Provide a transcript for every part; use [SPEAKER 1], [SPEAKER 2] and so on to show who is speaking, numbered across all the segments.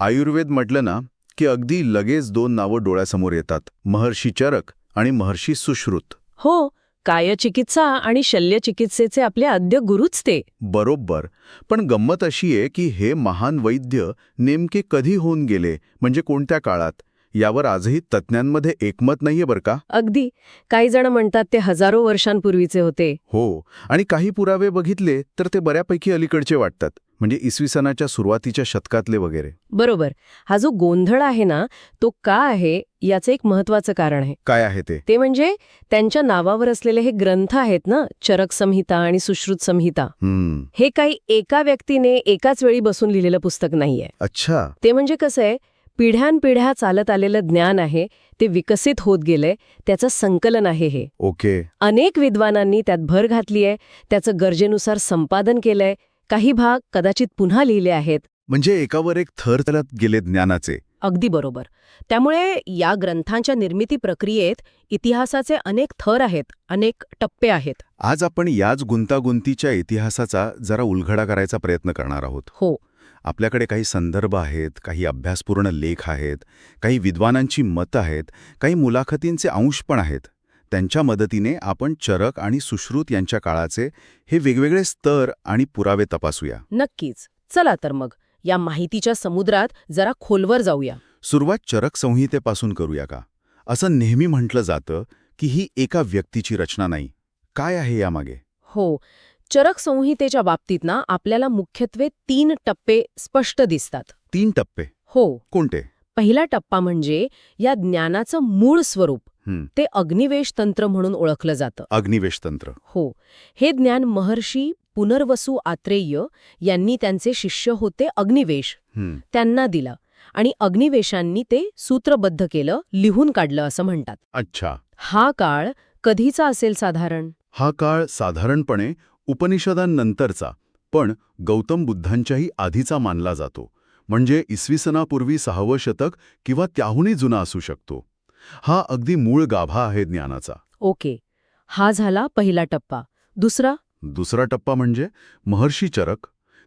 [SPEAKER 1] आयुर्वेद म्हटलं ना की अगदी लगेच दोन नावं डोळ्यासमोर येतात महर्षी चरक आणि महर्षी सुश्रुत.
[SPEAKER 2] हो कायचिकित्सा आणि शल्यचिकित्सेचे आपले आद्य गुरुच ते.
[SPEAKER 1] बरोबर पण गंमत अशी आहे की हे महान वैद्य नेमके कधी होऊन गेले म्हणजे कोणत्या काळात? यावर आजही तज्ज्ञांमध्ये एकमत नाहीये बरं का?
[SPEAKER 2] अगदी. काही जण म्हणतात ते हजारो वर्षांपूर्वीचे होते.
[SPEAKER 1] हो आणि काही पुरावे बघितले तर ते बऱ्यापैकी अलीकडचे वाटतात. म्हणजे इसवी सनाच्या सुरुवातीच्या शतकातले वगैरे.
[SPEAKER 2] बरोबर. हा जो गोंधळ आहे ना तो का आहे याचं एक महत्वाचं कारण आहे.
[SPEAKER 1] काय आहे ते?
[SPEAKER 2] ते म्हणजे त्यांच्या नावावर असलेले हे ग्रंथ आहेत ना चरक संहिता आणि सुश्रुत संहिता.
[SPEAKER 1] हम्म.
[SPEAKER 2] हे काही एका व्यक्तीने एकाच वेळी बसून लिहिलेलं पुस्तक नाहीये.
[SPEAKER 1] अच्छा.
[SPEAKER 2] ते म्हणजे कसं आहे पिढ्यानपिढ्या चालत आलेलं ज्ञान आहे ते विकसित होत गेलंय त्याचं संकलन आहे हे.
[SPEAKER 1] ओके.
[SPEAKER 2] अनेक विद्वानांनी त्यात भर घातली आहे त्याचं गरजेनुसार संपादन केलंय काही भाग कदाचित पुन्हा लिहिले आहेत.
[SPEAKER 1] म्हणजे एकावर एक थर तलत गेले ज्ञानाचे.
[SPEAKER 2] अगदी बरोबर. त्यामुळे या ग्रंथांच्या निर्मिती प्रक्रियेत इतिहासाचे अनेक थर आहेत अनेक टप्पे आहेत.
[SPEAKER 1] आज आपण याच गुंतागुंतीच्या इतिहासाचा जरा उलगडा करायचा प्रयत्न करणार आहोत.
[SPEAKER 2] हो.
[SPEAKER 1] आपल्याकडे काही संदर्भ आहेत काही अभ्यासपूर्ण लेख आहेत काही विद्वानांची मतं आहेत काही मुलाखतींचे अंश पण आहेत. त्यांच्या मदतीने आपण चरक आणि सुश्रुत यांच्या काळाचे हे वेगवेगळे स्तर आणि पुरावे तपासूया.
[SPEAKER 2] नक्कीच. चला तर मग या माहितीच्या समुद्रात जरा खोलवर जाऊया.
[SPEAKER 1] सुरुवात चरक संहितेपासून करूया का? असं नेहमी म्हटलं जातं की ही एका व्यक्तीची रचना नाही. काय आहे यामागे?
[SPEAKER 2] हो चरक संहितेच्या बाबतीत ना आपल्याला मुख्यत्वे तीन टप्पे स्पष्ट दिसतात.
[SPEAKER 1] तीन टप्पे?
[SPEAKER 2] हो.
[SPEAKER 1] कोणते?
[SPEAKER 2] पहिला टप्पा म्हणजे या ज्ञानाचं मूळ स्वरूप. ते अग्निवेश तंत्र म्हणून ओळखलं जातं.
[SPEAKER 1] अग्निवेश तंत्र
[SPEAKER 2] हो. हे ज्ञान महर्षी पुनर्वसू आत्रेय यांनी त्यांचे शिष्य होते अग्निवेश. त्यांना दिलं आणि अग्निवेशांनी ते सूत्रबद्ध केलं लिहून काढलं असं म्हणतात.
[SPEAKER 1] अच्छा.
[SPEAKER 2] हा काळ कधीचा असेल साधारण?
[SPEAKER 1] हा काळ साधारणपणे उपनिषदांनंतरचा पण गौतम बुद्धांच्याही आधीचा मानला जातो. म्हणजे इसवी सनापूर्वी सहावं शतक किंवा त्याहूनही जुना असू शकतो. हा अगदी मूळ गाभा आहे ज्ञानाचा.
[SPEAKER 2] ओके. हा झाला पहिला टप्पा. दुसरा?
[SPEAKER 1] दुसरा टप्पा म्हणजे महर्षी चरक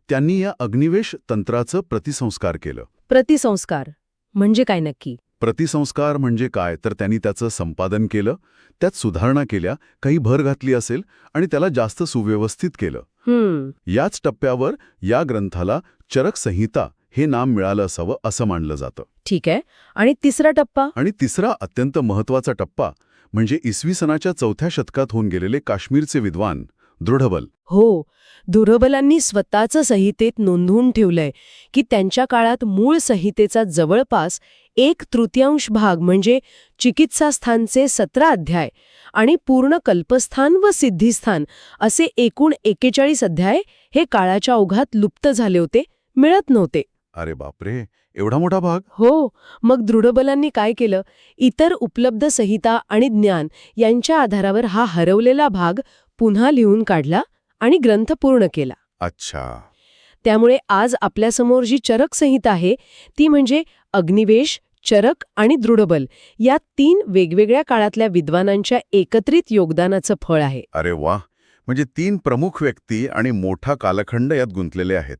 [SPEAKER 1] त्यांनी या अग्निवेश तंत्राचं प्रतिसंस्कार केलं.
[SPEAKER 2] प्रतिसंस्कार. म्हणजे काय नक्की?
[SPEAKER 1] प्रतिसंस्कार म्हणजे काय? तर त्यांनी त्याचं संपादन केलं त्यात सुधारणा केल्या काही भर घातली असेल आणि त्याला जास्त सुव्यवस्थित केलं. याच टप्प्यावर या ग्रंथाला चरक संहिता हे नाम मिळालं असावं असं मानलं जातं.
[SPEAKER 2] ठीक आहे. आणि तिसरा टप्पा?
[SPEAKER 1] आणि तिसरा अत्यंत महत्त्वाचा टप्पा म्हणजे इसवी सनाच्या चौथ्या शतकात होऊन गेलेले काश्मीरचे विद्वान दृढबल.
[SPEAKER 2] हो. दुर्बलांनी स्वतःचं संहितेत नोंदवून ठेवलंय की त्यांच्या काळात मूळ संहितेचा जवळपास एक तृतीयांश भाग म्हणजे चिकित्सास्थानचे सतरा अध्याय आणि पूर्ण कल्पस्थान व सिद्धिस्थान असे एकूण एकेचाळीस अध्याय हे काळाच्या ओघात लुप्त झाले होते मिळत नव्हते.
[SPEAKER 1] अरे बापरे एवढा मोठा भाग?
[SPEAKER 2] हो मग दृढबलांनी काय केलं? इतर उपलब्ध संहिता आणि ज्ञान यांच्या आधारावर हा हरवलेला भाग पुन्हा लिहून काढला आणि ग्रंथ पूर्ण केला.
[SPEAKER 1] अच्छा.
[SPEAKER 2] त्यामुळे आज आपल्यासमोर जी चरक संहिता आहे ती म्हणजे अग्निवेश चरक आणि दृढबल या तीन वेगवेगळ्या काळातल्या विद्वानांच्या एकत्रित योगदानाचं फळ आहे.
[SPEAKER 1] अरे वा म्हणजे तीन प्रमुख व्यक्ती आणि मोठा कालखंड यात गुंतलेले आहेत.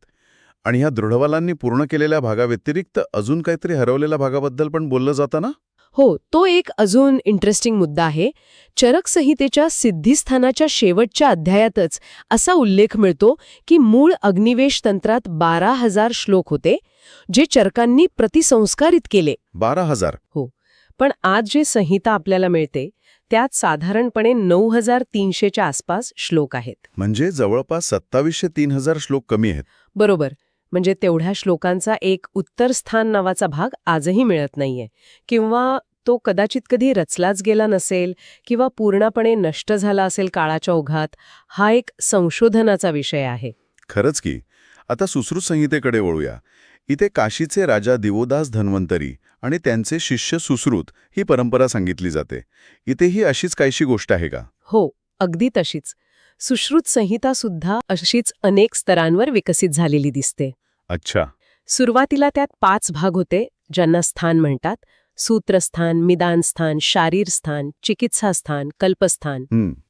[SPEAKER 1] आणि ह्या दृढवालांनी पूर्ण केलेल्या भागाव्यतिरिक्त अजून काहीतरी हरवलेल्या भागाबद्दल पण बोललं जातं ना?
[SPEAKER 2] हो तो एक अजून इंटरेस्टिंग मुद्दा आहे. चरक संहितेच्या सिद्धिस्थानाच्या शेवटच्या अध्यायातच असा उल्लेख मिळतो की मूळ अग्निवेश तंत्रात बारा हजार श्लोक होते जे चरकांनी प्रतिसंस्कारित केले.
[SPEAKER 1] बारा हजार.
[SPEAKER 2] पण आज जी संहिता आपल्याला मिळते त्यात साधारणपणे नऊ हजार तीनशेच्या आसपास श्लोक आहेत.
[SPEAKER 1] म्हणजे जवळपास सत्तावीसशे तीन हजार श्लोक कमी आहेत.
[SPEAKER 2] बरोबर. म्हणजे तेवढ्या श्लोकांचा एक उत्तर स्थान नावाचा भाग आजही मिळत नाहीये. किंवा तो कदाचित कधी रचलाच गेला नसेल किंवा पूर्णपणे नष्ट झाला असेल काळाच्या ओघात हा एक संशोधनाचा विषय आहे.
[SPEAKER 1] खरंच की. आता सुश्रुत संहितेकडे वळूया. इथे काशीचे राजा दिवोदास धन्वंतरी आणि त्यांचे शिष्य सुश्रुत ही परंपरा सांगितली जाते. इथेही अशीच काहीशी गोष्ट आहे का?
[SPEAKER 2] हो अगदी तशीच. सुश्रुत संहिता सुद्धा अशीच अनेक स्तरांवर विकसित झालेली दिसते.
[SPEAKER 1] अच्छा.
[SPEAKER 2] सुरुवातीला त्यात पाच भाग होते ज्यांना स्थान म्हणतात. सूत्रस्थान मिदानस्थान शारीरस्थान चिकित्सास्थान कल्पस्थान.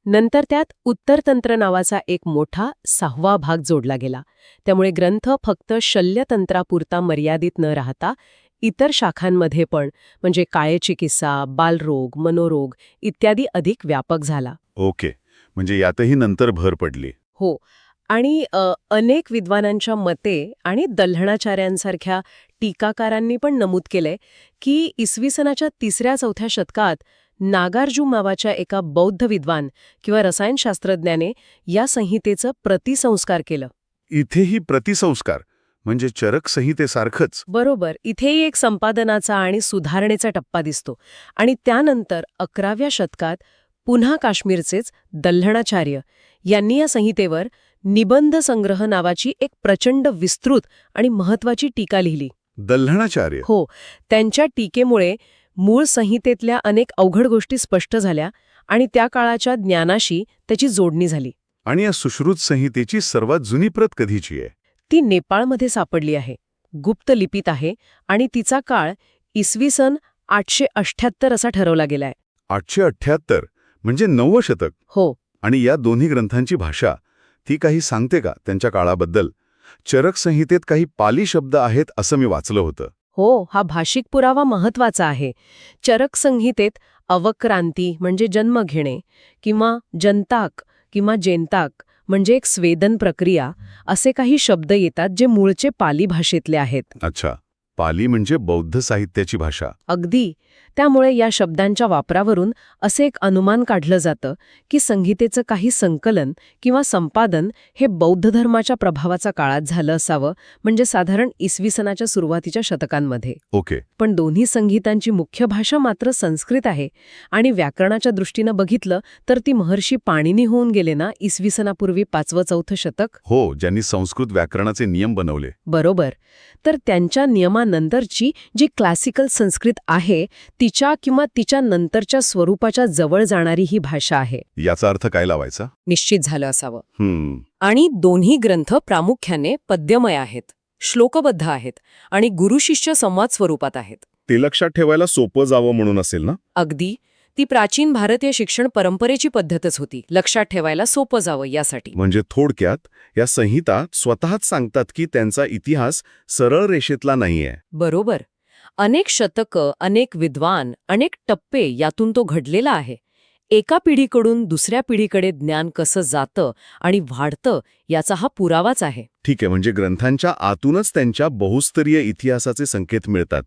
[SPEAKER 2] नंतर त्यात उत्तरतंत्र नावाचा एक मोठा सहावा भाग जोडला गेला. त्यामुळे ग्रंथ फक्त शल्यतंत्रापुरता मर्यादित न राहता इतर शाखांमध्ये पण म्हणजे कायचिकित्सा बालरोग मनोरोग इत्यादी अधिक व्यापक झाला.
[SPEAKER 1] ओके. म्हणजे यातही नंतर भर पडली.
[SPEAKER 2] हो. आणि अनेक विद्वानांच्या मते आणि दल्हणाचार्यांसारख्या टीकाकारांनी पण नमूद केलंय की इसवी सनाच्या तिसऱ्या चौथ्या शतकात नागार्जुन नावाच्या एका बौद्ध विद्वान किंवा रसायनशास्त्रज्ञाने या संहितेचं प्रतिसंस्कार केलं.
[SPEAKER 1] इथेही प्रतिसंस्कार म्हणजे चरक संहितेसारखंच.
[SPEAKER 2] बरोबर. इथेही एक संपादनाचा आणि सुधारणेचा टप्पा दिसतो. आणि त्यानंतर अकराव्या शतकात पुन्हा काश्मीरचेच दल्हणाचार्य यांनी या संहितेवर निबंध संग्रह नावाची एक प्रचंड विस्तृत आणि महत्वाची टीका लिहिली.
[SPEAKER 1] दल्हणाचार्य
[SPEAKER 2] हो त्यांच्या टीकेमुळे मूळ संहितेतल्या अनेक अवघड गोष्टी स्पष्ट झाल्या आणि त्या काळाच्या ज्ञानाशी त्याची जोडणी झाली.
[SPEAKER 1] आणि या सुश्रुत संहितेची सर्वात जुनी प्रत कधीची आहे?
[SPEAKER 2] ती नेपाळमध्ये सापडली आहे. गुप्त लिपीत आहे आणि तिचा काळ इसवी सन आठशे अठ्ठ्याहत्तर असा ठरवला गेलाय.
[SPEAKER 1] आठशे अठ्ठ्याहत्तर. म्हणजे नववं शतक.
[SPEAKER 2] हो.
[SPEAKER 1] आणि या दोन्ही ग्रंथांची भाषा ती काही सांगते का त्यांच्या काळाबद्दल? चरक संहितेत काही पाली शब्द आहेत असं मी वाचलं होतं.
[SPEAKER 2] हो हा भाषिक पुरावा महत्त्वाचा आहे. चरक संहितेत अवक्रांती म्हणजे जन्म घेणे किंवा जनताक किंवा जेंताक म्हणजे एक स्वेदन प्रक्रिया असे काही शब्द येतात जे मूळचे पाली भाषेतले आहेत.
[SPEAKER 1] अच्छा. पाली म्हणजे बौद्ध साहित्याची भाषा.
[SPEAKER 2] अगदी. त्यामुळे या शब्दांच्या वापरावरून असे एक अनुमान काढलं जातं की संहितेचं काही संकलन किंवा संपादन हे बौद्ध धर्माच्या प्रभावाचा काळात झालं असावं म्हणजे साधारण इसवी सनाच्या सुरुवातीच्या शतकांमध्ये.
[SPEAKER 1] ओके.
[SPEAKER 2] पण दोन्ही संगीतांची मुख्य भाषा मात्र संस्कृत आहे आणि व्याकरणाच्या दृष्टीनं बघितलं तर ती महर्षी पाणिनी होऊन गेले ना इसवी सनापूर्वी पाचवं चौथं शतक?
[SPEAKER 1] हो ज्यांनी संस्कृत व्याकरणाचे नियम बनवले.
[SPEAKER 2] बरोबर. तर त्यांच्या नियमानंतरची जी क्लासिकल संस्कृत आहे तिच्या किंवा तिच्या नंतरच्या स्वरूपाच्या जवळ जाणारी ही भाषा आहे.
[SPEAKER 1] याचा अर्थ काय लावायचा?
[SPEAKER 2] निश्चित झालं असावं.
[SPEAKER 1] हम्म.
[SPEAKER 2] आणि दोन्ही ग्रंथ प्रामुख्याने पद्यमय आहेत श्लोकबद्ध आहेत आणि गुरुशिष्य संवाद स्वरूपात आहेत.
[SPEAKER 1] ते लक्षात ठेवायला सोपं जावं म्हणून असेल ना?
[SPEAKER 2] अगदी. ती प्राचीन भारतीय शिक्षण परंपरेची पद्धतच होती. लक्षात ठेवायला सोपं जावं यासाठी.
[SPEAKER 1] म्हणजे थोडक्यात या संहिता स्वतःच सांगतात की त्यांचा इतिहास सरळ रेषेतला नाहीये.
[SPEAKER 2] बरोबर. अनेक शतकं अनेक विद्वान अनेक टप्पे यातून तो घडलेला आहे. एका पिढीकडून दुसऱ्या पिढीकडे ज्ञान कसं जातं आणि वाढतं याचा हा पुरावाच आहे.
[SPEAKER 1] ठीक आहे म्हणजे ग्रंथांच्या आतूनच त्यांच्या बहुस्तरीय इतिहासाचे संकेत मिळतात.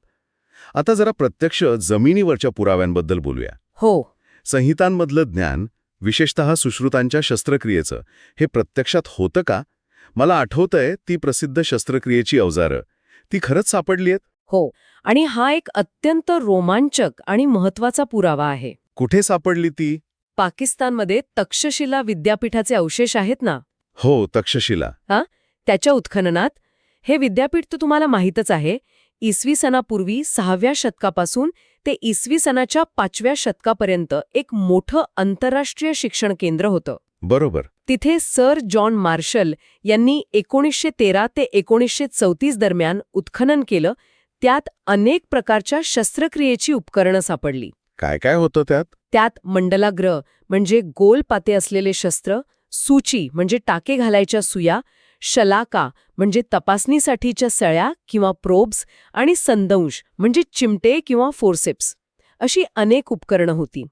[SPEAKER 1] आता जरा प्रत्यक्ष जमिनीवरच्या पुराव्यांबद्दल बोलूया.
[SPEAKER 2] हो.
[SPEAKER 1] संहितांमधलं ज्ञान विशेषतः सुश्रुतांच्या शस्त्रक्रियेचं हे प्रत्यक्षात होतं का? मला आठवतंय ती प्रसिद्ध शस्त्रक्रियेची अवजारं. ती खरंच सापडली आहेत
[SPEAKER 2] हो आणि हा एक अत्यंत रोमांचक आणि महत्त्वाचा पुरावा आहे.
[SPEAKER 1] कुठे सापडली ती?
[SPEAKER 2] पाकिस्तानमध्ये तक्षशिला विद्यापीठाचे अवशेष आहेत ना?
[SPEAKER 1] हो तक्षशिला.
[SPEAKER 2] त्याच्या उत्खननात? हे विद्यापीठ तर तुम्हाला माहीतच आहे इसवी सनापूर्वी सहाव्या शतकापासून ते इसवी सनाच्या पाचव्या शतकापर्यंत एक मोठं आंतरराष्ट्रीय शिक्षण केंद्र होतं.
[SPEAKER 1] बरोबर.
[SPEAKER 2] तिथे सर जॉन मार्शल यांनी एकोणीसशे तेरा ते एकोणीसशे चौतीस दरम्यान उत्खनन केलं त्यात अनेक प्रकारच्या शस्त्रक्रियेची उपकरणं सापडली.
[SPEAKER 1] काय काय होतं त्यात?
[SPEAKER 2] त्यात मंडलाग्र म्हणजे गोल पाते असलेले शस्त्र सूची म्हणजे टाके घालायच्या सुया शलाका म्हणजे तपासणीसाठीच्या सळ्या किंवा प्रोब्स आणि संदंश म्हणजे चिमटे किंवा फोर्सेप्स अशी अनेक उपकरणं होती.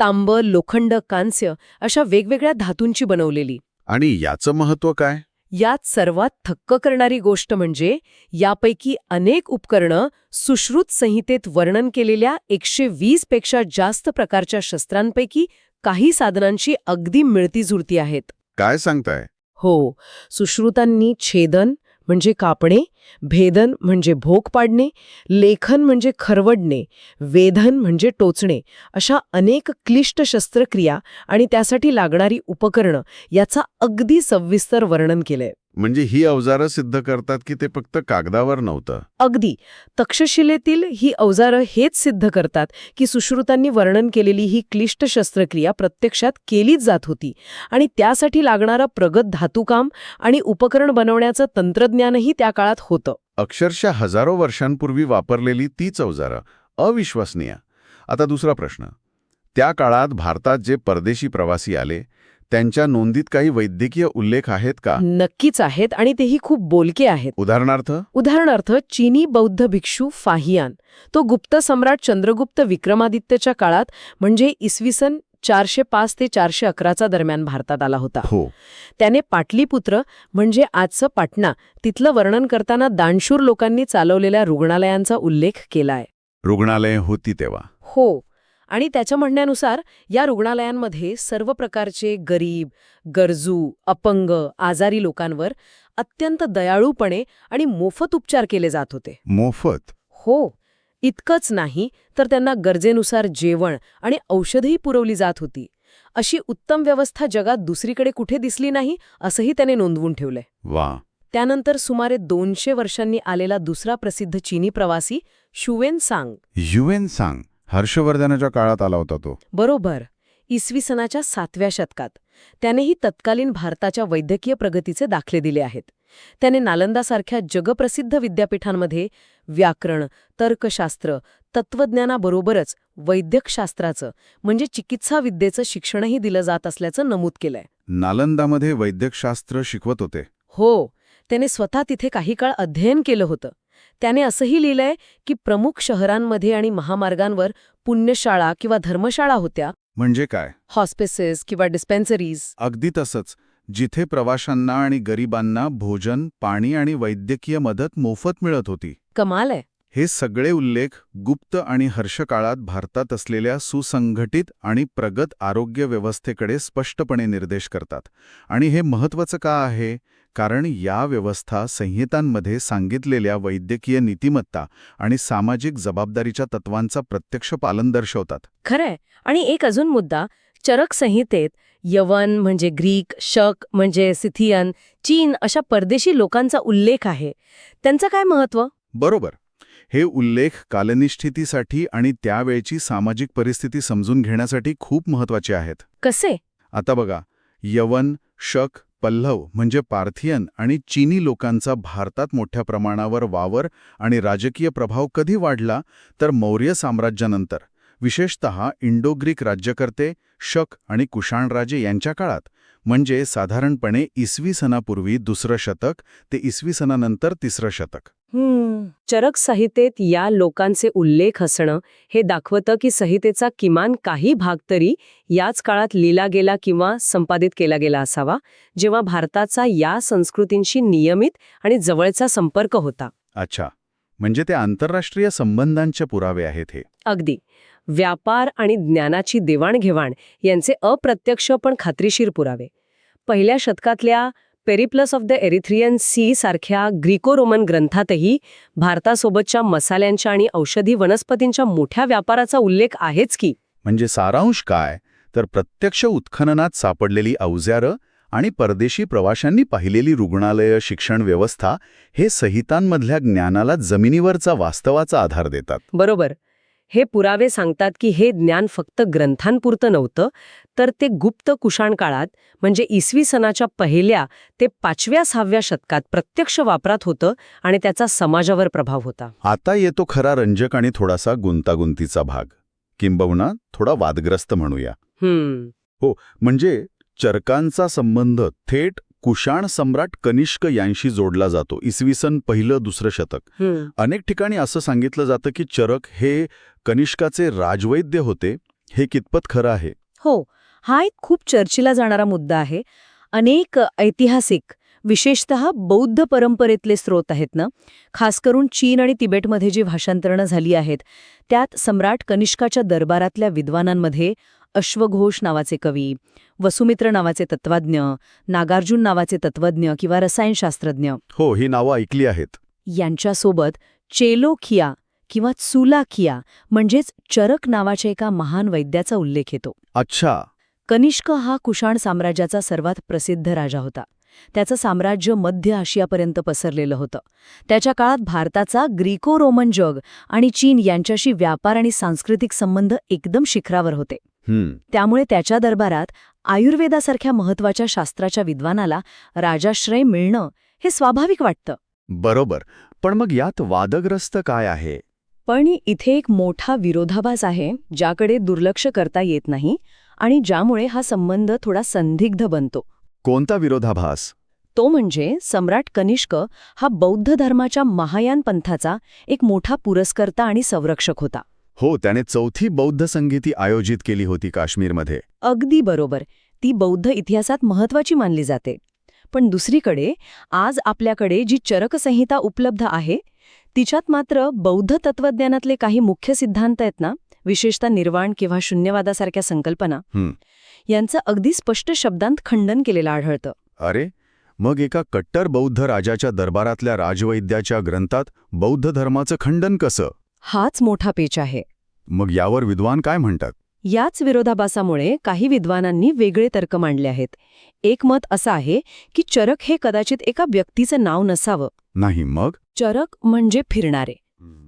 [SPEAKER 2] तांब लोखंड कांस्य अशा वेगवेगळ्या धातूंची बनवलेली.
[SPEAKER 1] आणि याचं महत्त्व काय?
[SPEAKER 2] यात सर्वात थक्क करणारी गोष्ट म्हणजे यापैकी अनेक उपकरणं सुश्रुत संहितेत वर्णन केलेल्या एकशे वीसपेक्षा जास्त प्रकारच्या शस्त्रांपैकी काही साधनांशी अगदी मिळतीजुळती आहेत.
[SPEAKER 1] काय सांगताय?
[SPEAKER 2] हो सुश्रुतांनी छेदन म्हणजे कापणे भेदन म्हणजे भोग पाडणे लेखन म्हणजे खरवडणे वेधन म्हणजे टोचणे अशा अनेक क्लिष्ट शस्त्रक्रिया आणि त्यासाठी लागणारी उपकरणं याचा अगदी सविस्तर वर्णन केलंय.
[SPEAKER 1] म्हणजे ही अवजारं सिद्ध करतात की ते फक्त कागदावर नव्हतं?
[SPEAKER 2] अगदी. तक्षशिलेतील ही अवजारं हेच सिद्ध करतात की सुश्रुतांनी वर्णन केलेली ही क्लिष्ट शस्त्रक्रिया प्रत्यक्षात केलीच जात होती आणि त्यासाठी लागणारं प्रगत धातुकाम आणि उपकरण बनवण्याचं तंत्रज्ञानही त्या काळात होतं.
[SPEAKER 1] अक्षरशः हजारो वर्षांपूर्वी वापरलेली तीच अवजारं. अविश्वसनीय. आता दुसरा प्रश्न. त्या काळात भारतात जे परदेशी प्रवासी आले त्यांच्या नोंदीत काही वैद्यकीय उल्लेख आहेत का?
[SPEAKER 2] नक्कीच आहेत आणि तेही खूप बोलके आहेत.
[SPEAKER 1] उदाहरणार्थ?
[SPEAKER 2] उदाहरणार्थ चीनी बौद्ध भिक्षू फाहियान. तो गुप्त सम्राट चंद्रगुप्त विक्रमादित्यच्या काळात म्हणजे इसवी सन चारशे पाच ते चारशे अकराचा दरम्यान भारतात आला होता.
[SPEAKER 1] हो.
[SPEAKER 2] त्याने पाटलीपुत्र म्हणजे आजचं पाटणा तिथलं वर्णन करताना दानशूर लोकांनी चालवलेल्या रुग्णालयांचा उल्लेख केलाय.
[SPEAKER 1] रुग्णालय होती तेव्हा.
[SPEAKER 2] हो. आणि त्याच्या म्हणण्यानुसार या रुग्णालयांमध्ये सर्व प्रकारचे गरीब गरजू अपंग आजारी लोकांवर अत्यंत दयाळूपणे आणि मोफत उपचार केले जात होते.
[SPEAKER 1] मोफत?
[SPEAKER 2] हो. इतकंच नाही तर त्यांना गरजेनुसार जेवण आणि औषधही पुरवली जात होती. अशी उत्तम व्यवस्था जगात दुसरीकडे कुठे दिसली नाही असंही त्याने नोंदवून ठेवलंय.
[SPEAKER 1] वा.
[SPEAKER 2] त्यानंतर सुमारे दोनशे वर्षांनी आलेला दुसरा प्रसिद्ध चीनी प्रवासी शुवेन सांग.
[SPEAKER 1] युएन सांग. हर्षवर्धनाच्या काळात आला होता तो.
[SPEAKER 2] बरोबर. इसवी सनाच्या सातव्या शतकात. त्यानेही तत्कालीन भारताच्या वैद्यकीय प्रगतीचे दाखले दिले आहेत. त्याने जगप्रसिद्ध विद्यापीठांमध्ये व्याकरण तर्कशास्त्र तत्वज्ञानाबरोबरच वैद्यकशास्त्राचं म्हणजे चिकित्साविद्येचं शिक्षणही दिलं जात असल्याचं नमूद केलंय.
[SPEAKER 1] नालंदामध्ये वैद्यकशास्त्र शिकवत होते.
[SPEAKER 2] हो. त्याने स्वतः तिथे काही काळ अध्ययन केलं होतं. त्याने असंही लिहिलंय की प्रमुख शहरांमध्ये आणि महामार्गांवर पुण्यशाळा किंवा धर्मशाळा होत्या.
[SPEAKER 1] म्हणजे काय?
[SPEAKER 2] हॉस्पिसेस किंवा डिस्पेन्सरीज.
[SPEAKER 1] अगदी तसंच. जिथे प्रवाशांना आणि गरिबांना भोजन पाणी आणि वैद्यकीय मदत मोफत मिळत होती.
[SPEAKER 2] कमाल आहे.
[SPEAKER 1] हे सगळे उल्लेख गुप्त आणि हर्षकाळात भारतात असलेल्या सुसंघटित आणि प्रगत आरोग्य व्यवस्थेकडे स्पष्टपणे निर्देश करतात. आणि हे महत्त्वाचं का आहे? कारण या व्यवस्था संहितांमध्ये सांगितलेल्या वैद्यकीय नीतिमत्ता आणि सामाजिक जबाबदारीच्या तत्वांचा प्रत्यक्ष पालन दर्शवतात.
[SPEAKER 2] खरंय. आणि एक अजून मुद्दा चरक संहितेत यवन म्हणजे ग्रीक शक म्हणजे सिथियन चीन अशा परदेशी लोकांचा उल्लेख आहे. त्यांचं काय महत्त्व
[SPEAKER 1] बरोबर. हे उल्लेख कालनिष्ठितीसाठी आणि त्यावेळची सामाजिक परिस्थिती समजून घेण्यासाठी खूप महत्त्वाचे आहेत.
[SPEAKER 2] कसे?
[SPEAKER 1] आता बघा यवन शक पल्लव म्हणजे पार्थियन आणि चीनी लोकांचा भारतात मोठ्या प्रमाणावर वावर आणि राजकीय प्रभाव कधी वाढला तर मौर्य साम्राज्यानंतर विशेषत इंडो ग्रीक राज्यकर्ते शक आणि कुशाणराजे यांच्या काळात म्हणजे साधारणपणे इसवी सनापूर्वी दुसरं शतक ते इसवी सनानंतर तिसरं शतक.
[SPEAKER 2] चरक संहितेत या लोकांचे उल्लेख असणं हे दाखवतं की संहितेचा किमान काही भाग तरी याच काळात लिहिला गेला किंवा संपादित केला गेला असावा जेव्हा भारताचा या संस्कृतींशी नियमित आणि जवळचा संपर्क होता.
[SPEAKER 1] अच्छा म्हणजे ते आंतरराष्ट्रीय संबंधांचे पुरावे आहेत हे.
[SPEAKER 2] अगदी. व्यापार आणि ज्ञानाची देवाणघेवाण यांचे अप्रत्यक्ष पण खात्रीशीर पुरावे. पहिल्या शतकातल्या Periplus of the Erythraean Sea सारख्या ग्रीको रोमन ग्रंथातही भारतासोबतच्या मसाल्यांच्या आणि औषधी वनस्पतींच्या मोठ्या व्यापाराचा उल्लेख आहेच की.
[SPEAKER 1] म्हणजे सारांश काय? तर प्रत्यक्ष उत्खननात सापडलेली अवजारं आणि परदेशी प्रवाशांनी पाहिलेली रुग्णालयं शिक्षण व्यवस्था हे संहितांमधल्या ज्ञानाला जमिनीवरचा वास्तवाचा आधार देतात.
[SPEAKER 2] बरोबर. हे पुरावे सांगतात की हे ज्ञान फक्त ग्रंथांपुरतं नव्हतं तर ते गुप्त कुशाण काळात म्हणजे इसवी सनाच्या पहिल्या ते पाचव्या सहाव्या शतकात प्रत्यक्ष वापरात होतं आणि त्याचा समाजावर प्रभाव होता.
[SPEAKER 1] आता येतो खरा रंजक आणि थोडासा गुंतागुंतीचा भाग. किंबहुना थोडा वादग्रस्त म्हणूया.
[SPEAKER 2] हम्म.
[SPEAKER 1] म्हणजे चरकांचा संबंध थेट कुशाण सम्राट कनिष्क यांशी जोडला जातो इसवी सन पहिलं दुसरं शतक. अनेक ठिकाणी असं सांगितलं जातं की चरक हे कनिष्काचे राजवैद्य होते हे कितपत खरं आहे?
[SPEAKER 2] हो हा एक खूप चर्चेला जाणारा मुद्दा आहे. अनेक ऐतिहासिक विशेषत बौद्ध परंपरेतले स्रोत आहेत ना? खास करून चीन आणि तिबेटमध्ये जी भाषांतरणं झाली आहेत त्यात सम्राट कनिष्काच्या दरबारातल्या विद्वानांमध्ये अश्वघोष नावाचे कवी वसुमित्र नावाचे तत्वाज्ञ नागार्जुन नावाचे तत्वज्ञ किंवा रसायनशास्त्रज्ञ
[SPEAKER 1] हो ही नावं ऐकली आहेत.
[SPEAKER 2] यांच्यासोबत चेलोखिया किंवा चुलाखिया म्हणजेच चरक नावाच्या एका महान वैद्याचा उल्लेख येतो.
[SPEAKER 1] अच्छा.
[SPEAKER 2] कनिष्क हा कुशाण साम्राज्याचा सर्वात प्रसिद्ध राजा होता. त्याचं साम्राज्य मध्य आशियापर्यंत पसरलेलं होतं. त्याच्या काळात भारताचा ग्रीको रोमन जग आणि चीन यांच्याशी व्यापार आणि सांस्कृतिक संबंध एकदम शिखरावर होते. त्यामुळे त्याच्या दरबारात आयुर्वेदासारख्या महत्त्वाच्या शास्त्राच्या विद्वानाला राजाश्रय मिळणं हे स्वाभाविक वाटतं.
[SPEAKER 1] बरोबर. पण मग यात वादग्रस्त काय आहे?
[SPEAKER 2] पण इथे एक मोठा विरोधाभास आहे ज्याकडे दुर्लक्ष करता येत नाही आणि ज्यामुळे हा संबंध थोडा संदिग्ध बनतो.
[SPEAKER 1] कोणता विरोधाभास?
[SPEAKER 2] तो म्हणजे सम्राट कनिष्क हा बौद्ध धर्माच्या महायान पंथाचा एक मोठा पुरस्कर्ता आणि संरक्षक होता.
[SPEAKER 1] हो त्याने चौथी बौद्ध संगीती आयोजित केली होती काश्मीरमध्ये.
[SPEAKER 2] अगदी बरोबर. ती बौद्ध इतिहासात महत्वाची मानली जाते. पण दुसरीकडे आज आपल्याकडे जी चरकसंहिता उपलब्ध आहे तिच्यात मात्र बौद्ध तत्वज्ञानातले काही मुख्य सिद्धांत आहेत ना विशेषतः निर्वाण किंवा शून्यवादासारख्या संकल्पना. यांचं अगदी स्पष्ट शब्दांत खंडन केलेलं आढळतं.
[SPEAKER 1] अरे मग एका कट्टर बौद्ध राजाच्या दरबारातल्या राजवैद्याच्या ग्रंथात बौद्ध धर्माचं खंडन कसं?
[SPEAKER 2] हाच मोठा पेच आहे.
[SPEAKER 1] मग यावर विद्वान काय म्हणतात?
[SPEAKER 2] याच विरोधाभासामुळे काही विद्वानांनी वेगळे तर्क मांडले आहेत. एक मत असं आहे की चरक हे कदाचित एका व्यक्तीचं नाव नसावं.
[SPEAKER 1] नाही मग?
[SPEAKER 2] चरक म्हणजे फिरणारे.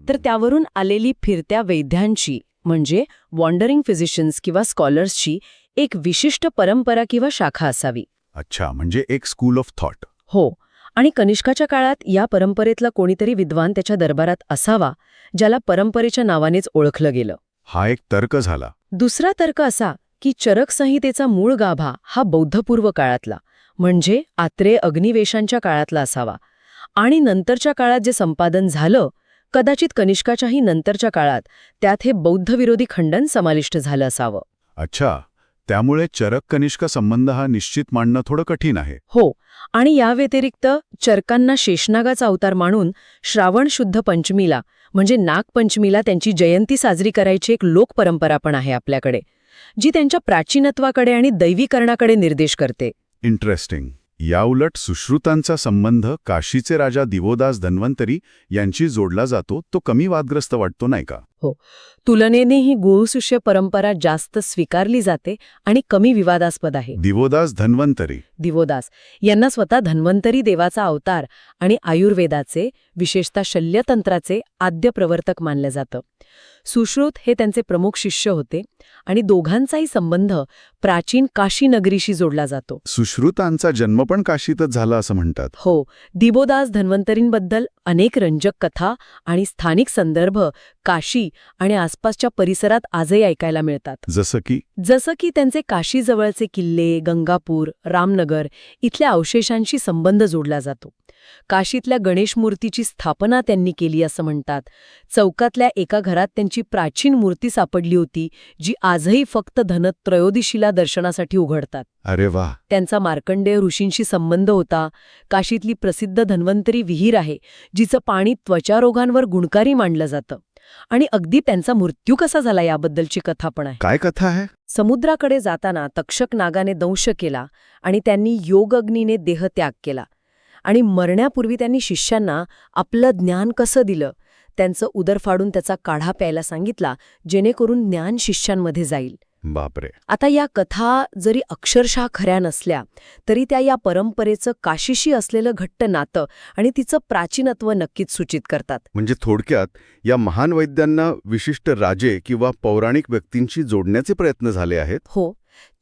[SPEAKER 2] तर त्यावरून आलेली फिरत्या वैद्यांची म्हणजे वॉन्डरिंग फिजिशियन्स किंवा स्कॉलर्सची एक विशिष्ट परंपरा किंवा शाखा असावी.
[SPEAKER 1] अच्छा म्हणजे एक स्कूल ऑफ थॉट.
[SPEAKER 2] हो आणि कनिष्काच्या काळात या परंपरेतला कोणीतरी विद्वान त्याच्या दरबारात असावा ज्याला परंपरेच्या नावानेच ओळखलं गेलं.
[SPEAKER 1] हा एक तर्क झाला.
[SPEAKER 2] दुसरा तर्क असा की चरक संहितेचा मूळ गाभा हा बौद्धपूर्व काळातला म्हणजे आत्रेय अग्निवेशांच्या काळातला असावा. आणि नंतरच्या काळात जे संपादन झालं कदाचित कनिष्काच्याही नंतरच्या काळात त्यात हे बौद्धविरोधी खंडन समाविष्ट झालं असावं.
[SPEAKER 1] अच्छा. त्यामुळे चरक कनिष्क संबंध हा निश्चित मांडणं थोडं कठीण आहे.
[SPEAKER 2] हो आणि या व्यतिरिक्त चरकांना शेषनागाचा अवतार मानून श्रावण शुद्ध पंचमीला म्हणजे नागपंचमीला त्यांची जयंती साजरी करायची एक लोकपरंपरा पण आहे आपल्याकडे जी त्यांच्या प्राचीनत्वाकडे आणि दैवीकरणाकडे निर्देश करते.
[SPEAKER 1] इंटरेस्टिंग याउलट सुश्रुतांचा संबंध काशीचे राजा दिवोदास धन्वंतरी यांची जोडला जातो तो कमी वादग्रस्त वाटतो नाही का?
[SPEAKER 2] तुलनेने ही गुरुशिष्य परंपरा जास्त स्वीकारली जाते आणि कमी विवादास्पद आहे.
[SPEAKER 1] दिवोदास धन्वंतरी.
[SPEAKER 2] दिवोदास. यांना स्वतः धन्वंतरी देवाचा अवतार आणि आयुर्वेदाचे विशेषतः शल्यतंत्राचे आद्य प्रवर्तक मानलं जातं. सुश्रुत हे त्यांचे प्रमुख शिष्य होते आणि दोघांचाही संबंध प्राचीन काशी नगरीशी जोडला जातो.
[SPEAKER 1] सुश्रुतांचा जन्म पण काशीतच झाला असं म्हणतात.
[SPEAKER 2] हो. दिबोदास धन्वंतरींबद्दल अनेक रंजक कथा आणि स्थानिक संदर्भ काशी आणि आसपासच्या परिसरात आजही ऐकायला मिळतात.
[SPEAKER 1] जसं की?
[SPEAKER 2] जसं की त्यांचे काशीजवळचे किल्ले गंगापूर रामनगर इथल्या अवशेषांशी संबंध जोडला जातो. काशीतल्या गणेश मूर्तीची स्थापना त्यांनी केली असं म्हणतात. चौकातल्या एका घरात त्यांची प्राचीन मूर्ती सापडली होती जी आजही फक्त धनत्रयोदशीला दर्शनासाठी उघडतात.
[SPEAKER 1] अरे वा
[SPEAKER 2] त्यांचा मार्कंडेय ऋषींशी संबंध होता. काशीतली प्रसिद्ध धन्वंतरी विहीर आहे जिचं पाणी त्वचारोगांवर गुणकारी मांडलं जातं. आणि अगदी त्यांचा मृत्यू कसा झाला याबद्दलची कथा पण आहे.
[SPEAKER 1] काय कथा आहे?
[SPEAKER 2] समुद्राकडे जाताना तक्षक नागाने दंश केला आणि त्यांनी योगअग्नीने देहत्याग केला. आणि मरण्यापूर्वी त्यांनी शिष्यांना आपलं ज्ञान कसं दिलं त्यांचं उदर फाडून त्याचा काढा प्यायला सांगितला जेणेकरून ज्ञान शिष्यांमध्ये जाईल.
[SPEAKER 1] बापरे.
[SPEAKER 2] आता या कथा जरी अक्षरशः खऱ्या नसल्या तरी त्या या परंपरेचं काशीशी असलेलं घट्ट नातं आणि तिचं प्राचीनत्व नक्कीच सूचित करतात.
[SPEAKER 1] म्हणजे थोडक्यात या महान वैद्यांना विशिष्ट राजे किंवा पौराणिक व्यक्तींशी जोडण्याचे प्रयत्न झाले आहेत?
[SPEAKER 2] हो.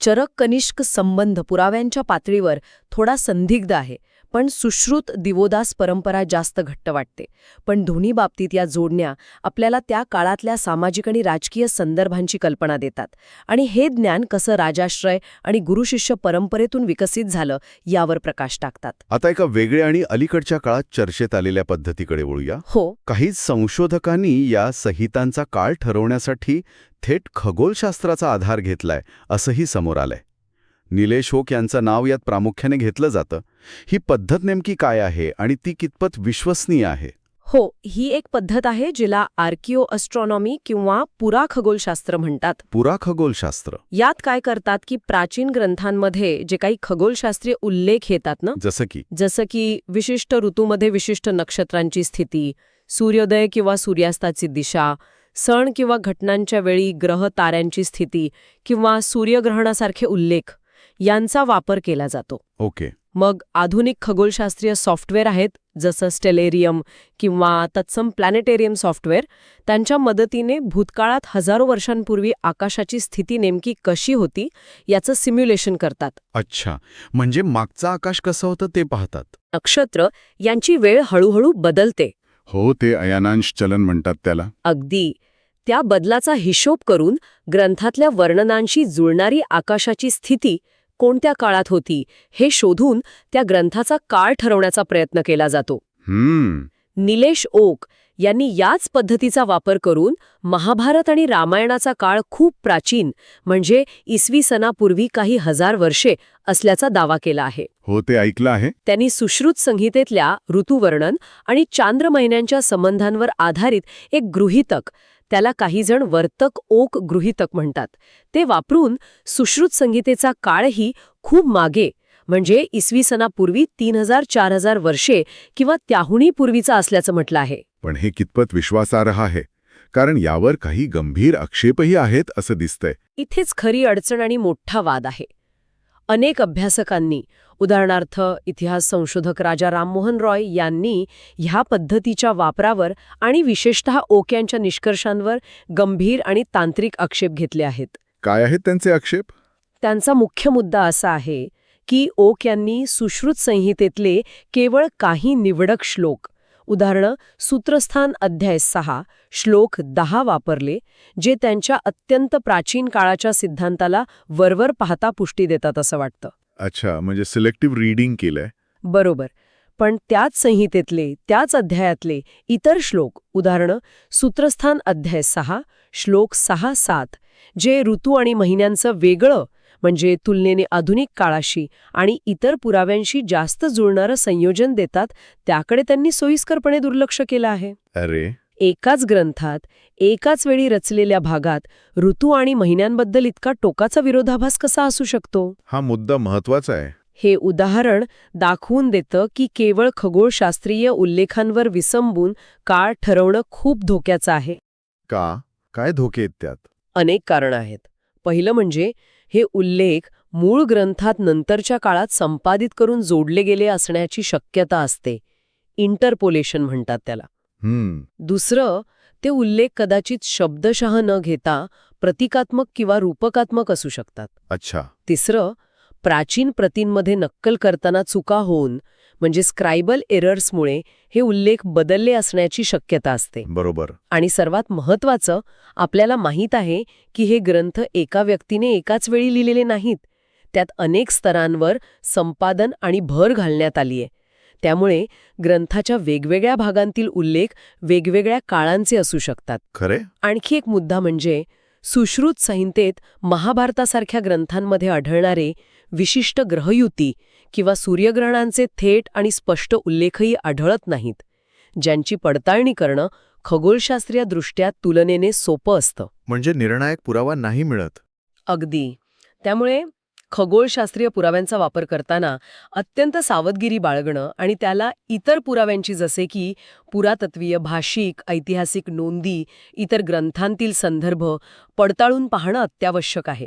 [SPEAKER 2] चरक कनिष्क संबंध पुराव्यांच्या पातळीवर थोडा संदिग्ध आहे. पण सुश्रुत दिवोदास परंपरा जास्त घट्ट वाटते. पण दोन्ही बाबतीत या जोडण्या आपल्याला त्या काळातल्या सामाजिक आणि राजकीय संदर्भांची कल्पना देतात. आणि हे ज्ञान कसं राजाश्रय आणि गुरुशिष्य परंपरेतून विकसित झालं यावर प्रकाश टाकतात.
[SPEAKER 1] आता एका वेगळ्या आणि अलीकडच्या काळात चर्चेत आलेल्या पद्धतीकडे वळूया.
[SPEAKER 2] हो.
[SPEAKER 1] काही संशोधकांनी या संहितांचा काळ ठरवण्यासाठी थेट खगोलशास्त्राचा आधार घेतलाय असंही समोर आलंय. निलेश होक यांचं नाव यात प्रामुख्याने घेतलं जातं. ही पद्धत नेमकी काय आहे आणि ती कितपत विश्वसनीय आहे?
[SPEAKER 2] हो ही एक पद्धत आहे जिला आर्किओ अस्ट्रॉनॉमी किंवा पुरा खगोलशास्त्र म्हणतात.
[SPEAKER 1] पुरा खगोलशास्त्र
[SPEAKER 2] यात काय करतात की प्राचीन ग्रंथांमध्ये जे काही खगोलशास्त्रीय उल्लेख येतात ना
[SPEAKER 1] जसं की?
[SPEAKER 2] जसं की विशिष्ट ऋतूमध्ये विशिष्ट नक्षत्रांची स्थिती सूर्योदय किंवा सूर्यास्ताची दिशा सण किंवा घटनांच्या वेळी ग्रह ताऱ्यांची स्थिती किंवा सूर्यग्रहणासारखे उल्लेख. यांचा वापर केला जातो.
[SPEAKER 1] ओके.
[SPEAKER 2] मग आधुनिक खगोलशास्त्रीय सॉफ्टवेअर आहेत जसं स्टेलेरियम किंवा तत्सम प्लॅनेटेरियम सॉफ्टवेअर त्यांच्या मदतीने भूतकाळात हजारो वर्षांपूर्वी आकाशाची स्थिती नेमकी कशी होती याचं सिम्युलेशन करतात.
[SPEAKER 1] अच्छा. म्हणजे मागचं आकाश कसं होतं ते पाहतात.
[SPEAKER 2] नक्षत्र यांची वेळ हळूहळू बदलते.
[SPEAKER 1] हो ते अयानांश चलन म्हणतात त्याला.
[SPEAKER 2] अगदी. त्या बदलाचा हिशोब करून ग्रंथातल्या वर्णनांशी जुळणारी आकाशाची स्थिती कोणत्या काळात होती हे शोधून त्या ग्रंथाचा काळ ठरवण्याचा प्रयत्न केला जातो. निलेश ओक यांनी याच पद्धतीचा वापर करून महाभारत आणि रामायणाचा काळ खूप प्राचीन म्हणजे इसवी सणापूर्वी काही हजार वर्षे असल्याचा दावा केला आहे.
[SPEAKER 1] हो ते ऐकलं आहे.
[SPEAKER 2] त्यांनी सुश्रुत संहितेतल्या ऋतुवर्णन आणि चांद्र महिन्यांच्या संबंधांवर आधारित एक गृहीतक त्याला काहीजण वर्तक ओक गृहीतक म्हणतात. ते वापरून सुश्रुत संहितेचा काळही खूप मागे. म्हणजे इसवी सणापूर्वी तीन हजार चार हजार वर्षे किंवा त्याहूनही पूर्वीचा असल्याचं म्हटलं आहे.
[SPEAKER 1] पण हे कितपत विश्वासार्ह आहे? कारण यावर काही गंभीर आक्षेपही आहेत असं दिसतंय.
[SPEAKER 2] इथेच खरी अडचण आणि मोठा वाद आहे. अनेक अभ्यासकांनी उदाहरणार्थ इतिहास संशोधक राजा राममोहन रॉय यांनी ह्या पद्धतीच्या वापरावर आणि विशेषतः ओक्यांच्या निष्कर्षांवर गंभीर आणि तांत्रिक आक्षेप घेतले आहेत.
[SPEAKER 1] काय आहेत त्यांचे आक्षेप?
[SPEAKER 2] त्यांचा मुख्य मुद्दा असा आहे की ओक यांनी सुश्रुत संहितेतले केवळ काही निवडक श्लोक उदाहरणं सूत्रस्थान अध्याय सहा श्लोक दहा वापरले जे त्यांच्या अत्यंत प्राचीन काळाच्या सिद्धांताला वरवर पाहता पुष्टी देतात असं वाटतं.
[SPEAKER 1] अच्छा म्हणजे सिलेक्टिव्ह रीडिंग केलंय.
[SPEAKER 2] बरोबर. पण त्याच संहितेतले त्याच अध्यायातले इतर श्लोक उदाहरणं सूत्रस्थान अध्याय सहा श्लोक सहा सात जे ऋतू आणि महिन्यांचं वेगळं म्हणजे तुलनेने आधुनिक काळाशी आणि इतर पुराव्यांशी जास्त जुळणारं संयोजन देतात त्याकडे त्यांनी सोयीस्करपणे दुर्लक्ष केलं आहे.
[SPEAKER 1] अरे!
[SPEAKER 2] एकाच ग्रंथात एकाच वेळी रचलेल्या भागात ऋतू आणि महिन्यांबद्दल इतका टोकाचा विरोधाभास कसा असू शकतो?
[SPEAKER 1] हा मुद्दा महत्त्वाचा आहे.
[SPEAKER 2] हे उदाहरण दाखवून देतं की केवळ खगोलशास्त्रीय उल्लेखांवर विसंबून काळ ठरवणं खूप धोक्याचं आहे.
[SPEAKER 1] का? काय धोके आहेत त्यात?
[SPEAKER 2] अनेक कारणं आहेत. पहिलं म्हणजे हे उल्लेख मूळ ग्रंथात नंतरच्या काळात संपादित करून जोडले गेले असण्याची शक्यता असते. इंटरपोलेशन म्हणतात त्याला.
[SPEAKER 1] हम्म.
[SPEAKER 2] दुसरं ते उल्लेख कदाचित शब्दशः न घेता प्रतिकात्मक किंवा रूपकात्मक असू शकतात.
[SPEAKER 1] अच्छा.
[SPEAKER 2] तिसरं प्राचीन प्रतींमध्ये नक्कल करताना चुका होऊन म्हणजे स्क्रायबल एरर्समुळे हे उल्लेख बदलले असण्याची शक्यता असते.
[SPEAKER 1] बरोबर.
[SPEAKER 2] आणि सर्वात महत्वाचं आपल्याला माहीत आहे की हे ग्रंथ एका व्यक्तीने एकाच वेळी लिहिलेले नाहीत. त्यात अनेक स्तरांवर संपादन आणि भर घालण्यात आली आहे. त्यामुळे ग्रंथाच्या वेगवेगळ्या भागांतील उल्लेख वेगवेगळ्या काळांचे असू शकतात.
[SPEAKER 1] खरे?
[SPEAKER 2] आणखी एक मुद्दा म्हणजे सुश्रुत संहितेत महाभारतासारख्या ग्रंथांमध्ये आढळणारे विशिष्ट ग्रहयुती किंवा सूर्यग्रहणांचे थेट आणि स्पष्ट उल्लेखही आढळत नाहीत ज्यांची पडताळणी करणं खगोलशास्त्रीय दृष्ट्या तुलनेने सोपं असतं.
[SPEAKER 1] म्हणजे निर्णायक पुरावा नाही मिळत.
[SPEAKER 2] अगदी. त्यामुळे खगोलशास्त्रीय पुराव्यांचा वापर करताना अत्यंत सावधगिरी बाळगणं आणि त्याला इतर पुराव्यांची जसे की पुरातत्वीय भाषिक ऐतिहासिक नोंदी इतर ग्रंथांतील संदर्भ पडताळून पाहणं अत्यावश्यक आहे.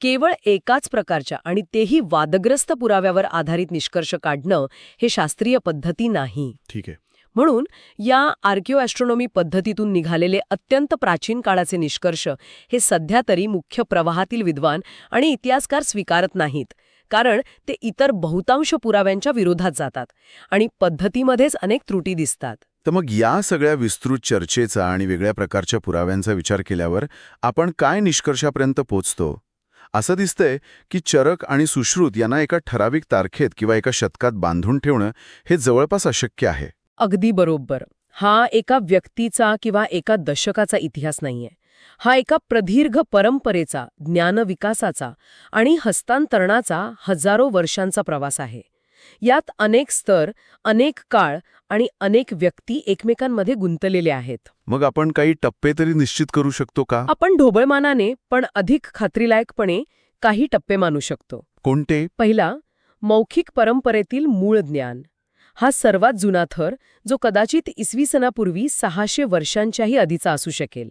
[SPEAKER 2] केवळ एकाच प्रकारच्या आणि तेही वादग्रस्त पुराव्यावर आधारित निष्कर्ष काढणं हे शास्त्रीय पद्धती नाही.
[SPEAKER 1] ठीक आहे.
[SPEAKER 2] म्हणून या आर्किओ ॲस्ट्रॉनॉमी पद्धतीतून निघालेले अत्यंत प्राचीन काळाचे निष्कर्ष हे सध्या तरी मुख्य प्रवाहातील विद्वान आणि इतिहासकार स्वीकारत नाहीत कारण ते इतर बहुतांश पुराव्यांच्या विरोधात जातात आणि पद्धतीमध्येच अनेक त्रुटी दिसतात.
[SPEAKER 1] तर मग या सगळ्या विस्तृत चर्चेचा आणि वेगळ्या प्रकारच्या पुराव्यांचा विचार केल्यावर आपण काय निष्कर्षापर्यंत पोचतो? असं दिसतंय की चरक आणि सुश्रुत यांना एका ठराविक तारखेत किंवा एका शतकात बांधून ठेवणं हे जवळपास अशक्य आहे.
[SPEAKER 2] अगदी बरोबर. हा एका व्यक्तीचा किंवा एका दशकाचा इतिहास नाहीये. हा एका प्रदीर्घ परंपरेचा ज्ञानविकासाचा आणि हस्तांतरणाचा हजारो वर्षांचा प्रवास आहे. यात अनेक स्तर अनेक काळ आणि अनेक व्यक्ती एकमेकांमध्ये गुंतलेले आहेत.
[SPEAKER 1] मग आपण काही टप्पे तरी निश्चित करू शकतो का?
[SPEAKER 2] आपण ढोबळमानाने पण अधिक खात्रीलायकपणे काही टप्पे मानू शकतो.
[SPEAKER 1] कोणते?
[SPEAKER 2] पहिला मौखिक परंपरेतील मूळ ज्ञान. हा सर्वात जुना थर जो कदाचित इसवी सणापूर्वी सहाशे वर्षांच्याही आधीचा असू शकेल.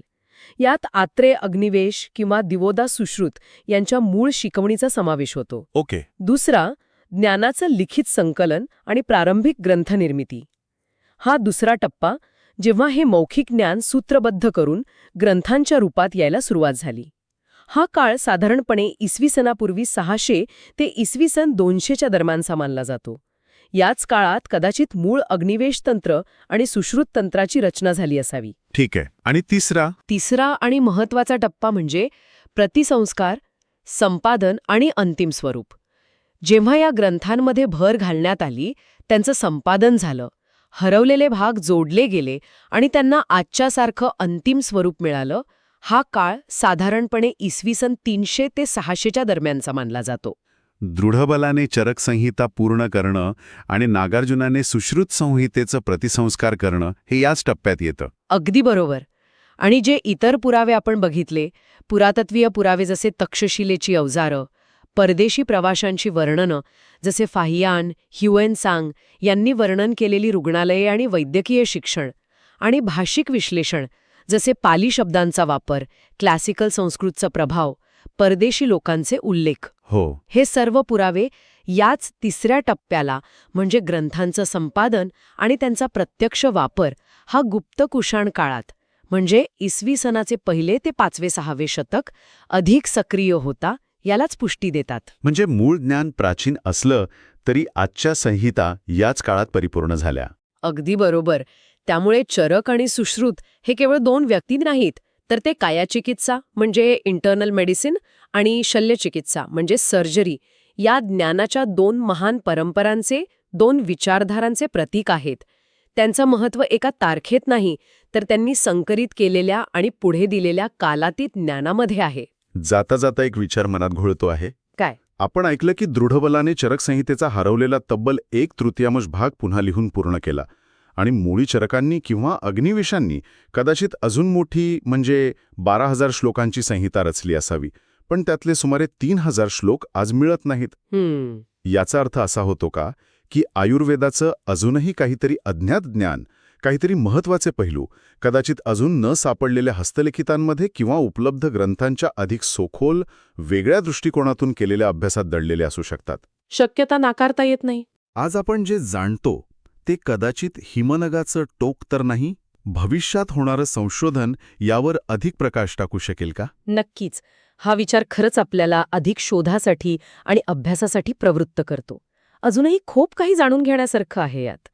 [SPEAKER 2] यात आत्रे अग्निवेश किंवा दिवोदा सुश्रुत यांच्या मूळ शिकवणीचा समावेश होतो.
[SPEAKER 1] ओके.
[SPEAKER 2] दुसरा ज्ञानाचं लिखित संकलन आणि प्रारंभिक ग्रंथनिर्मिती. हा दुसरा टप्पा जेव्हा हे मौखिक ज्ञान सूत्रबद्ध करून ग्रंथांच्या रूपात यायला सुरुवात झाली. हा काळ साधारणपणे इसवी सणापूर्वी सहाशे ते इसवी सन दोनशेच्या दरम्यानचा मानला जातो. याच काळात कदाचित मूळ अग्निवेश तंत्र आणि सुश्रुत तंत्राची रचना झाली असावी.
[SPEAKER 1] ठीक आहे. आणि तिसरा?
[SPEAKER 2] तिसरा आणि महत्त्वाचा टप्पा म्हणजे प्रतिसंस्कार संपादन आणि अंतिम स्वरूप. जेव्हा या ग्रंथांमध्ये भर घालण्यात आली त्यांचं संपादन झालं. हरवलेले भाग जोडले गेले आणि त्यांना आजच्यासारखं अंतिम स्वरूप मिळालं हा काळ साधारणपणे इसवी सन तीनशे ते सहाशेच्या दरम्यानचा मानला जातो.
[SPEAKER 1] दृढबलाने चरक संहिता पूर्ण करणं आणि नागार्जुनाने सुश्रुत संहितेचं प्रतिसंस्कार करणं हे याच टप्प्यात येतं.
[SPEAKER 2] अगदी बरोबर. आणि जे इतर पुरावे आपण बघितले पुरातत्वीय पुरावे जसे तक्षशिलेची अवजारं परदेशी प्रवाशांची वर्णनं जसे फाहियान ह्युएन सांग यांनी वर्णन केलेली रुग्णालये आणि वैद्यकीय शिक्षण आणि भाषिक विश्लेषण जसे पाली शब्दांचा वापर क्लासिकल संस्कृतचा प्रभाव परदेशी लोकांचे उल्लेख.
[SPEAKER 1] हो.
[SPEAKER 2] हे सर्व पुरावे याच तिसऱ्या टप्प्याला म्हणजे ग्रंथांचं संपादन आणि त्यांचा प्रत्यक्ष वापर हा गुप्त कुशाण काळात म्हणजे इसवी सनाचे पहिले ते पाचवे सहावे शतक अधिक सक्रिय होता यालाच पुष्टी देतात.
[SPEAKER 1] म्हणजे मूळ ज्ञान प्राचीन असलं तरी आजच्या संहिता याच काळात परिपूर्ण झाल्या.
[SPEAKER 2] अगदी बरोबर. त्यामुळे चरक आणि सुश्रुत हे केवळ दोन व्यक्ती नाहीत तर ते कायाचिकित्सा म्हणजे इंटर्नल मेडिसिन आणि शल्यचिकित्सा म्हणजे सर्जरी या ज्ञानाच्या दोन महान परंपरांचे दोन विचारधारांचे प्रतीक आहेत. त्यांचं महत्त्व एका तारखेत नाही तर त्यांनी संकरित केलेल्या आणि पुढे दिलेल्या कालातीत ज्ञानामध्ये आहे.
[SPEAKER 1] जाता जाता एक विचार मनात घोळतो आहे.
[SPEAKER 2] काय?
[SPEAKER 1] आपण ऐकलं की दृढबलाने चरक संहितेचा हरवलेला तब्बल एक तृतीयांश भाग पुन्हा लिहून पूर्ण केला. आणि मुळी चरकांनी किंवा अग्निवेशांनी कदाचित अजून मोठी म्हणजे बारा हजार श्लोकांची संहिता रचली असावी. पण त्यातले सुमारे तीन हजार श्लोक आज मिळत नाहीत.
[SPEAKER 2] हम्म.
[SPEAKER 1] याचा अर्थ असा होतो का की आयुर्वेदाचं अजूनही काहीतरी अज्ञात ज्ञान काहीतरी महत्त्वाचे पैलू कदाचित अजून न सापडलेल्या हस्तलिखितांमध्ये किंवा उपलब्ध ग्रंथांच्या अधिक सोखोल वेगळ्या दृष्टिकोनातून केलेल्या अभ्यासात दडलेले असू शकतात.
[SPEAKER 2] शक्यता नाकारता येत नाही.
[SPEAKER 1] आज आपण जे जाणतो ते कदाचित हिमनगाचं टोक तर नाही? भविष्यात होणारं संशोधन यावर अधिक प्रकाश टाकू शकेल का?
[SPEAKER 2] नक्कीच. हा विचार खरंच आपल्याला अधिक शोधासाठी आणि अभ्यासासाठी प्रवृत्त करतो. अजूनही खूप काही जाणून घेण्यासारखं आहे यात.